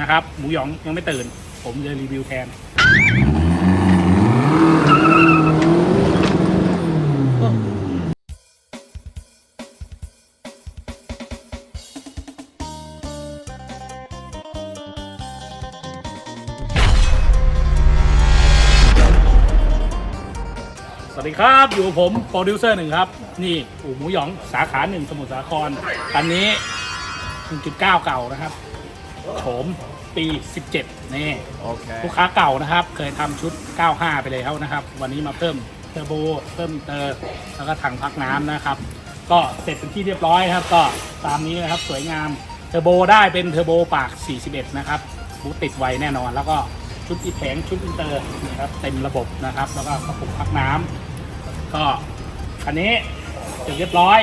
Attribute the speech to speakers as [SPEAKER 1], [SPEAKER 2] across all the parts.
[SPEAKER 1] นะครับ หมูหยองยังไม่ตื่น ผมจะรีวิวแทนสวัสดีครับ อยู่กับผมโปรดิวเซอร์หนึ่งครับ นี่อู่หมูหยองสาขาหนึ่งสมุทรสาครคันนี้1.9เก่านะครับ โฉมปี 17 นี่
[SPEAKER 2] Okay.
[SPEAKER 1] ลูกค้าเก่านะครับ เคยทำชุด 95 ไปแล้วนะครับ วันนี้มาเพิ่มเทอร์โบ เพิ่มเตอร์ แล้วก็ถังพักน้ำนะครับ ก็เสร็จเป็นที่เรียบร้อยครับ ก็ตามนี้นะครับ สวยงาม เทอร์โบได้เป็นเทอร์โบปาก 41 นะครับบูตติดไวแน่นอน แล้วก็ชุดอีแผงชุดอินเตอร์นะครับ เต็มระบบนะครับ แล้วก็กระปุกพักน้ำก็คันนี้เสร็จเรียบร้อย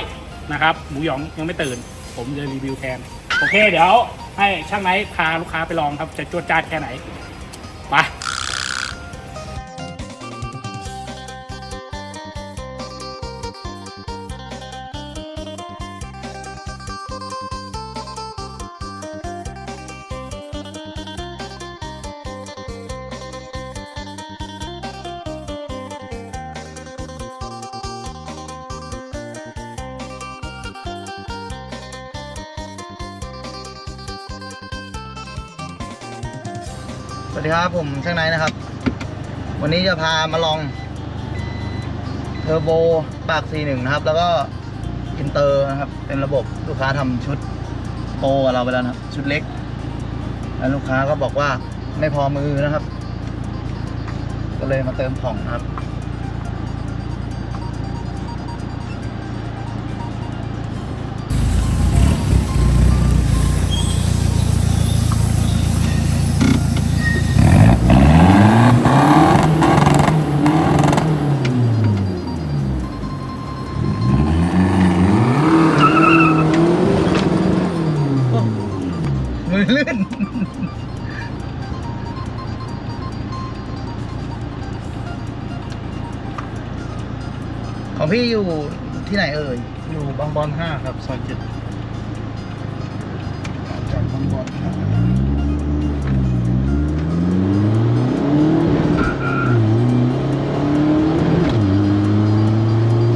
[SPEAKER 1] นะครับ หมูหยองยังไม่ตื่น ผมจะรีวิวแทน โอเค เดี๋ยว ให้ช่างไนท์พาลูกค้าไปลองครับจะจวดจ้าดแค่ไหน
[SPEAKER 2] สวัสดีครับผมช่างไนนะครับ วันนี้จะพามาลองเทอร์โบปาก C1 นะครับ แล้วก็อินเตอร์นะครับ เป็นระบบลูกค้าทำชุดโปรกับเราไปแล้วนะครับ ชุดเล็ก แล้วลูกค้าก็บอกว่าไม่พอมือนะครับ ก็เลยมาเติมของนะครับ ของพี่อยู่ที่ไหนเอ่ย
[SPEAKER 1] อยู่บางบอนห้าครับซอยเจ็ด
[SPEAKER 2] จากบางบอน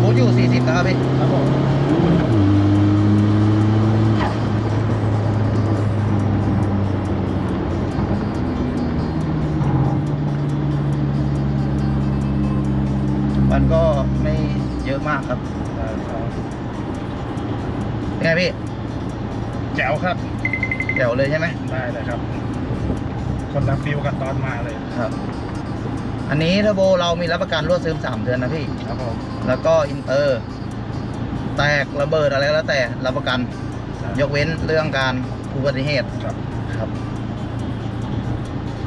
[SPEAKER 2] บูธอยู่ 40 นะครับพี่
[SPEAKER 1] ครับผม
[SPEAKER 2] มันก็ไม่ เยอะมากครับเป็นไงพี่
[SPEAKER 1] แจ๋วครับ
[SPEAKER 2] เดี๋ยวเลยใช่ไหม
[SPEAKER 1] ได้เลยครับ คนละฟิลกับตอนมาเลย
[SPEAKER 2] ครับ อันนี้เทอร์โบเรามีรับประกันรวดซึม3เดือนนะพี่
[SPEAKER 1] ครับผม
[SPEAKER 2] แล้วก็อินเตอร์แตกระเบิดอะไรก็แล้วแต่รับประกัน ยกเว้นเรื่องการอุบัติเหตุ
[SPEAKER 1] ครับ
[SPEAKER 2] ครับ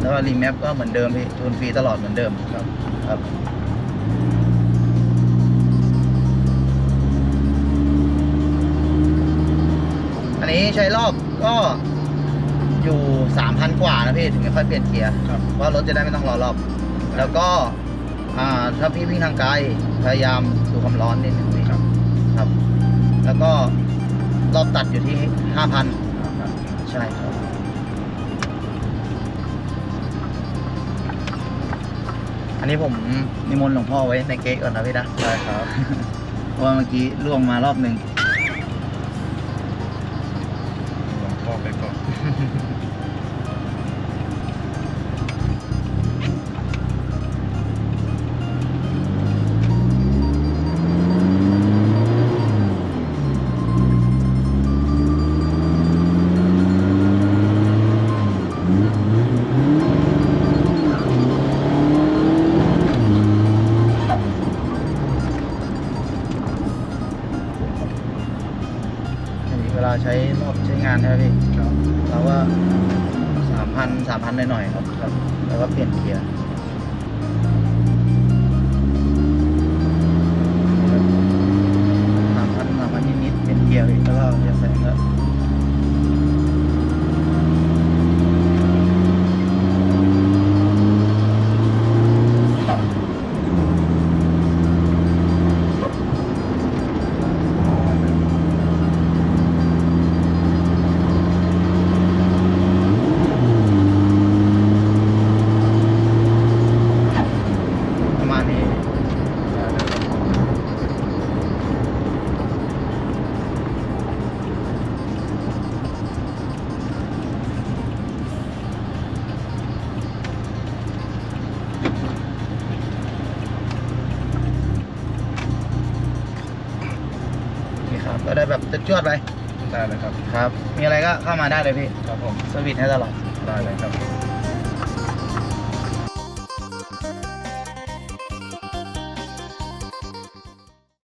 [SPEAKER 2] แล้วก็รีแมปก็เหมือนเดิมพี่ทูนฟรีตลอดเหมือนเดิม
[SPEAKER 1] ครับ
[SPEAKER 2] ครับ ใช้รอบก็อยู่สามพันกว่านะพี่ถึงจะค่อยเปลี่ยนเกียร์
[SPEAKER 1] ครับ
[SPEAKER 2] เพราะรถจะได้ไม่ต้องรอรอบ แล้วก็อ่าถ้าพี่วิ่งทางไกลพยายามดูความร้อนนิดนึงพี่
[SPEAKER 1] ครับ
[SPEAKER 2] ครับ แล้วก็รอบตัดอยู่ที่ห้าพัน
[SPEAKER 1] ครับ
[SPEAKER 2] ใช่ครับ อันนี้ผมนิมนต์หลวงพ่อไว้ในเก๊กก่อนนะพี่นะ
[SPEAKER 1] ได้ครับ
[SPEAKER 2] เพราะว่าเมื่อกี้ล่วงมารอบหนึ่ง ใช้รอบใช้งานใช่ไหมพี่
[SPEAKER 1] ครับ
[SPEAKER 2] เราก็สามพันสามพันหน่อยๆครับครับแล้วก็เปลี่ยนเกียร์ แบบจะจวดๆไป
[SPEAKER 3] ได้เลยครับ
[SPEAKER 2] ครับ มีอะไรก็เข้ามาได้เลยพี่
[SPEAKER 3] ครับผม
[SPEAKER 2] สวิตช์ให้ตลอด
[SPEAKER 3] ได้เลยครับ